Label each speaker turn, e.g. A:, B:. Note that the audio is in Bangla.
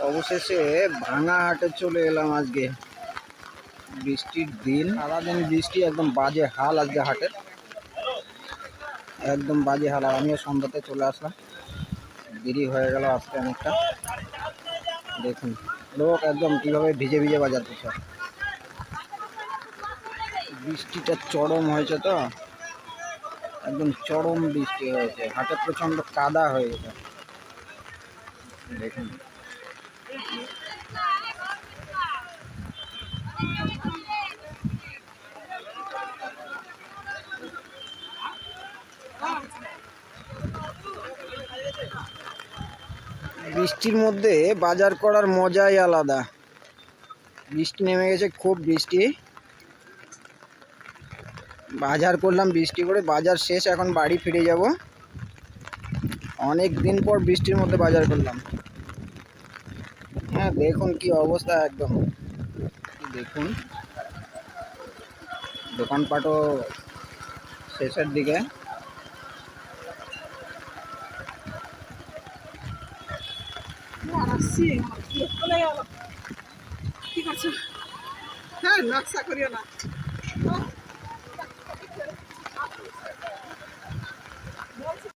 A: অবশেষে ভাঙা হাটে চলে এলাম আজকে। বৃষ্টির দিন। সারাদিন বৃষ্টি, একদম বাজে হাল আজকে হাটের। একদম বাজে হাল, আর আমিও সন্ধ্যাতে চলে আসলাম। দেরি হয়ে গেল আজকে অনেকটা। দেখুন, লোক একদম কীভাবে ভিজে ভিজে বাজার করছে বৃষ্টিটা চরম হয়েছে তো। একদম চরম বৃষ্টি হয়েছে। হাটে প্রচণ্ড কাদা হয়ে গেছে। দেখুন। বৃষ্টির মধ্যে বাজার করার মজাই আলাদা। বৃষ্টি নেমে গেছে, খুব বৃষ্টি। বাজার করলাম বৃষ্টি করে, বাজার শেষ, এখন বাড়ি ফিরে যাব। অনেক দিন পর বৃষ্টির মধ্যে বাজার করলাম। হ্যাঁ দেখুন কি অবস্থা একদম। দেখুন, দোকানপাটও শেষের দিকে।
B: ঠিক আছে হ্যাঁ নকশা করিও না।